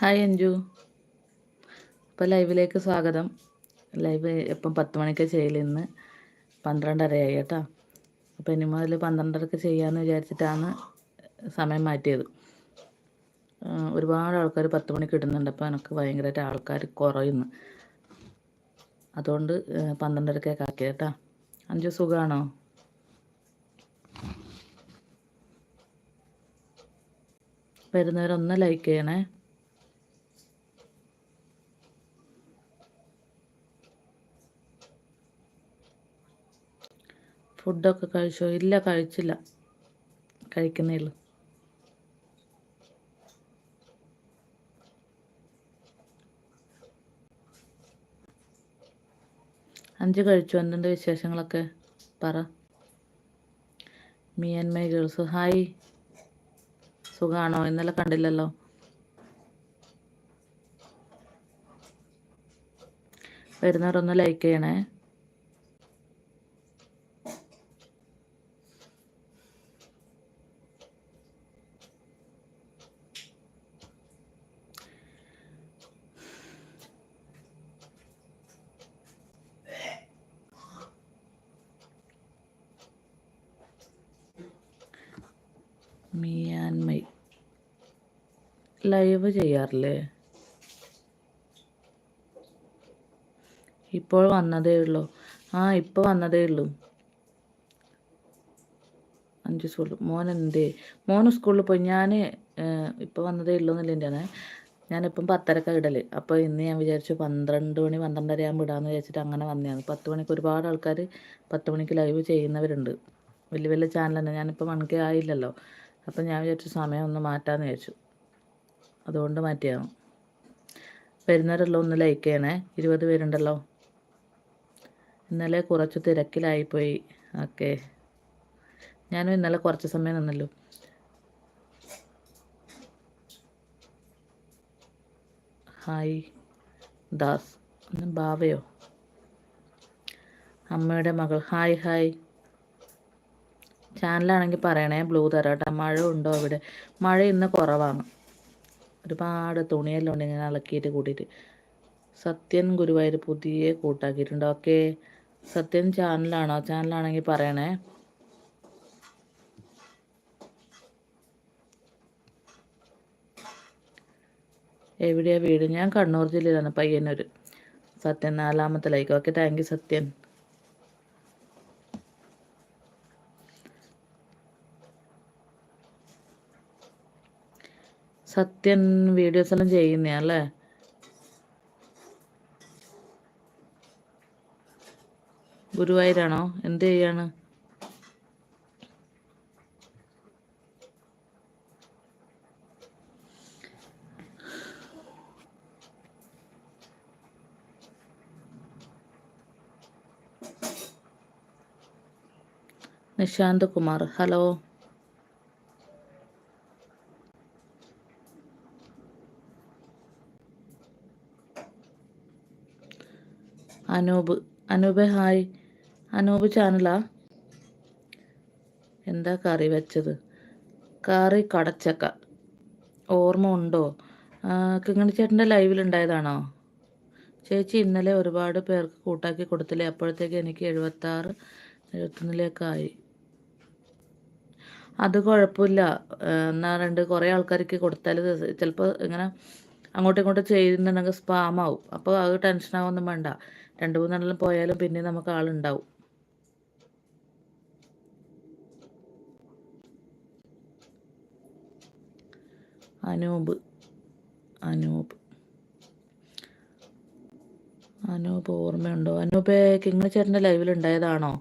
Hi Anju. ഇപ്പോൾ ലൈവിലേക്ക് സ്വാഗതം. ലൈവ് എപ്പം പത്ത് മണിക്ക് ചെയ്യൽ ഇന്ന്. പന്ത്രണ്ടരയായി കേട്ടോ. അപ്പോൾ ഇനി മുതൽ പന്ത്രണ്ടരക്ക് ചെയ്യാമെന്ന് വിചാരിച്ചിട്ടാണ് സമയം മാറ്റിയത്. ഒരുപാട് ആൾക്കാർ പത്ത് മണിക്ക് ഇടുന്നുണ്ട്. അപ്പോൾ എനിക്ക് ഭയങ്കരമായിട്ട് ആൾക്കാർ കുറയുന്നു. അതുകൊണ്ട് പന്ത്രണ്ടരക്കേക്ക് ആക്കി കേട്ടോ. അഞ്ചു സുഖമാണോ വരുന്നവരൊന്ന് ലൈക്ക് ചെയ്യണേ. ഫുഡൊക്കെ കഴിച്ചോ? ഇല്ല കഴിച്ചില്ല. കഴിക്കുന്നേ ഉള്ളൂ അഞ്ച് കഴിച്ചു? എന്തുണ്ട് വിശേഷങ്ങളൊക്കെ? പറ. Me and my girls hi സുഖാണോ? ഇന്നലെ കണ്ടില്ലല്ലോ. വരുന്നവരൊന്ന് ലൈക്ക് ചെയ്യണേ. മീ ആൻഡ് മൈ ലൈവ് ചെയ്യാറില്ലേ? ഇപ്പോൾ വന്നതേ ഉള്ളൂ. ആ ഇപ്പോൾ വന്നതേ ഉള്ളൂ. അഞ്ച് സ്കൂളിൽ മോൻ എന്തേ മോൻ സ്കൂളിൽ പോയി. ഞാൻ ഇപ്പോൾ വന്നതേ ഉള്ളൂ എന്നില്ല എന്റെ ഞാനിപ്പം പത്തരക്ക ഇടൽ അപ്പോൾ ഇന്ന് ഞാൻ വിചാരിച്ചു പന്ത്രണ്ട് മണി പന്ത്രണ്ടര ആകുമ്പോൾ ഇടാമെന്ന് വിചാരിച്ചിട്ട് അങ്ങനെ വന്നതാണ്. പത്ത് മണിക്ക് ഒരുപാട് ആൾക്കാർ പത്ത് മണിക്ക് ലൈവ് ചെയ്യുന്നവരുണ്ട്. വലിയ വലിയ തന്നെ ഞാനിപ്പോൾ മണിക്ക് ആയില്ലല്ലോ. അപ്പം ഞാൻ വിചാരിച്ചു സമയം ഒന്ന് മാറ്റാമെന്ന് വിചാരിച്ചു. അതുകൊണ്ട് മാറ്റിയാണ് വരുന്നവരെല്ലാം ഒന്ന് ലൈക്ക് ചെയ്യണേ. ഇരുപത് പേരുണ്ടല്ലോ. ഇന്നലെ കുറച്ച് തിരക്കിലായിപ്പോയി. ഓക്കെ. ഞാനും ഇന്നലെ കുറച്ച് സമയം നിന്നല്ലോ. ഹായ്. ദാസ്. ഭാവയോ അമ്മയുടെ മകൾ. Hi hi. ചാനലാണെങ്കിൽ പറയണേ ബ്ലൂ തരാം മഴ ഉണ്ടോ ഇവിടെ മഴ ഇന്ന് കുറവാണ്. ഒരുപാട് തുണിയെല്ലാം ഉണ്ട് ഇങ്ങനെ അലക്കിയിട്ട് കൂട്ടിയിട്ട്. സത്യൻ ഗുരുവായൂർ പുതിയ കൂട്ടാക്കിയിട്ടുണ്ട്. ഓക്കെ. സത്യൻ ചാനലാണോ? ചാനലാണെങ്കിൽ പറയണേ. എവിടെയാണ് വീട്? ഞാൻ കണ്ണൂർ ജില്ലയിലാണ് പയ്യന്നൂർ. സത്യൻ നാലാമത്തെ like. Okay thank you Sathyan. Sathyan videos എല്ലാം ചെയ്യുന്നതല്ലേ ഗുരുവായൂരാണോ? എന്ത് ചെയ്യാണ്? നിശാന്ത് കുമാർ ഹലോ? അനൂപ് അനൂപ് ഹായ്. അനൂപ് ചാനലാ? എന്താ കറി വെച്ചത്? കറി കടച്ചക്ക. ഓർമ്മ ഉണ്ടോ? കിങ്ങണി ചേട്ടന്റെ ലൈവിലുണ്ടായതാണോ ചേച്ചി ഇന്നലെ ഒരുപാട് പേർക്ക് കൂട്ടാക്കി കൊടുത്തില്ലേ? അപ്പോഴത്തേക്ക് എനിക്ക് എഴുപത്താറ് എഴുപത്തൊന്നിലേക്കായി അത് കുഴപ്പമില്ല. എന്നാ രണ്ട് കുറേ ആൾക്കാർക്ക് കൊടുത്താൽ ചിലപ്പോൾ ഇങ്ങനെ അങ്ങോട്ടും ഇങ്ങോട്ടും ചെയ്യുന്നുണ്ടെങ്കിൽ സ്പാമാവും അപ്പോൾ അത് ടെൻഷനാവൊന്നും വേണ്ട. രണ്ട് മൂന്നെണ്ണം പോയാലും പിന്നെ നമുക്ക് ആളുണ്ടാവും. അനൂപ്. അനൂപ്. അനൂപ് ഓർമ്മയുണ്ടോ? അനൂപ് കിങ് ചേട്ടന്റെ ലൈവിൽ ഉണ്ടായതാണോ?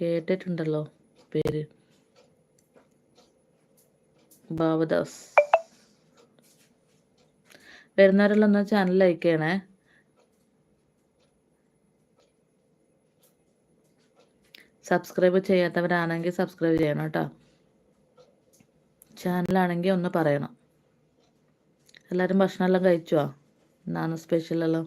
കേട്ടിട്ടുണ്ടല്ലോ പേര്. ഭാവദാസ് വരുന്നവരെല്ലാം ഒന്ന് ചാനൽ ലൈക്ക് ചെയ്യണേ സബ്സ്ക്രൈബ് ചെയ്യാത്തവരാണെങ്കിൽ സബ്സ്ക്രൈബ് ചെയ്യണം കേട്ടോ. ചാനലാണെങ്കിൽ ഒന്ന് പറയണം. എല്ലാവരും ഭക്ഷണമെല്ലാം കഴിച്ചോ? എന്നാണ് സ്പെഷ്യലെല്ലാം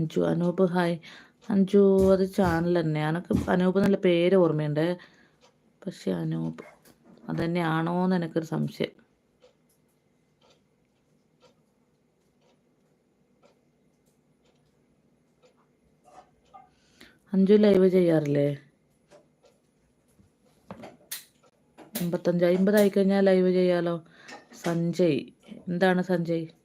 അഞ്ജു. അനൂപ് ഹായ്. അഞ്ജു അത് ചാനൽ തന്നെ. എനക്ക് അനൂപ് നല്ല പേര് ഓർമ്മയുണ്ട്. പക്ഷെ അനൂപ് അതന്നെയാണോ തന്നെയാണോ എന്ന് എനിക്കൊരു സംശയം. അഞ്ജു ലൈവ് ചെയ്യാറില്ലേ? അമ്പത്തഞ്ച് അമ്പതായി കഴിഞ്ഞാൽ ലൈവ് ചെയ്യാലോ? സഞ്ജയ്. എന്താണ് സഞ്ജയ്?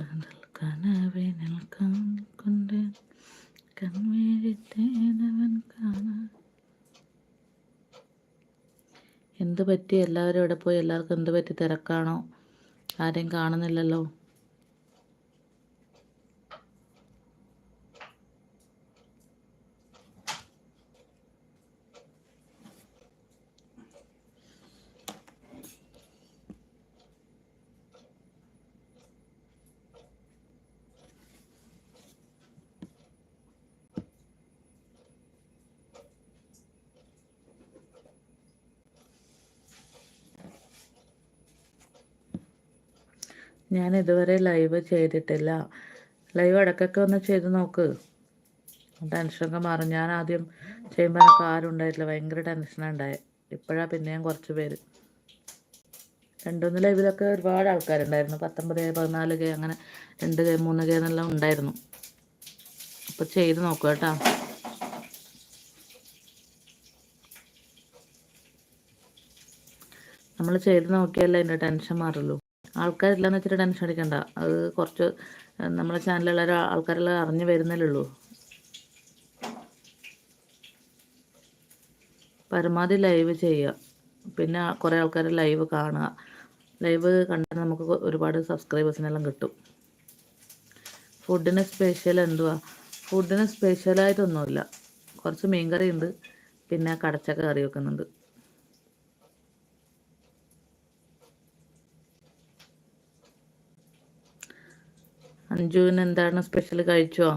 കടൽ കനവിനിൽ കൊണ്ട് കൺവീഴിത്തേനവൻ കാണാൻ. എന്ത് പറ്റി? എല്ലാവരും ഇവിടെ പോയി? എല്ലാവർക്കും എന്ത് പറ്റി? തിരക്കാണോ? ആരെയും കാണുന്നില്ലല്ലോ. ഞാൻ ഇതുവരെ ലൈവ് ചെയ്തിട്ടില്ല. ലൈവ് ഇടയ്ക്കൊക്കെ ഒന്ന് ചെയ്ത് നോക്ക്. ടെൻഷനൊക്കെ മാറും. ഞാൻ ആദ്യം ചെയ്യുമ്പോൾ എനിക്ക് ആരും ഉണ്ടായിട്ടില്ല. ഭയങ്കര ടെൻഷനാണ് ഉണ്ടായത് ഇപ്പോഴാണ് പിന്നെയും കുറച്ച് പേര്. രണ്ടുമൂന്ന് ലൈവിലൊക്കെ ഒരുപാട് ആൾക്കാരുണ്ടായിരുന്നു. പത്തൊമ്പത് പതിനാല് കെ അങ്ങനെ രണ്ട് കെ മൂന്ന് കെ എന്നെല്ലാം ഉണ്ടായിരുന്നു. അപ്പോൾ ചെയ്ത് നോക്കുക കേട്ടോ. നമ്മൾ ചെയ്ത് നോക്കിയാലേ അതിന്റെ ടെൻഷൻ മാറുള്ളൂ. ആൾക്കാരില്ലെന്ന് വെച്ചിട്ട് ടെൻഷൻ അടിക്കണ്ട. അത് കുറച്ച് നമ്മളെ ചാനലിലുള്ള ആൾക്കാരെല്ലാം അറിഞ്ഞു വരുന്നല്ലേ ഉള്ളൂ. പരമാവധി ലൈവ് ചെയ്യുക. പിന്നെ കുറേ ആൾക്കാർ ലൈവ് കാണുക. ലൈവ് കണ്ടാൽ നമുക്ക് ഒരുപാട് സബ്സ്ക്രൈബേഴ്സിനെല്ലാം കിട്ടും. ഫുഡിന് സ്പെഷ്യൽ എന്തുവാ? ഫുഡിന് സ്പെഷ്യലായിട്ടൊന്നുമില്ല കുറച്ച് മീൻകറി ഉണ്ട് പിന്നെ കടച്ചക്ക കറി വെക്കുന്നുണ്ട്. അഞ്ജുവിന് എന്താണ് സ്പെഷ്യൽ കഴിച്ചോ?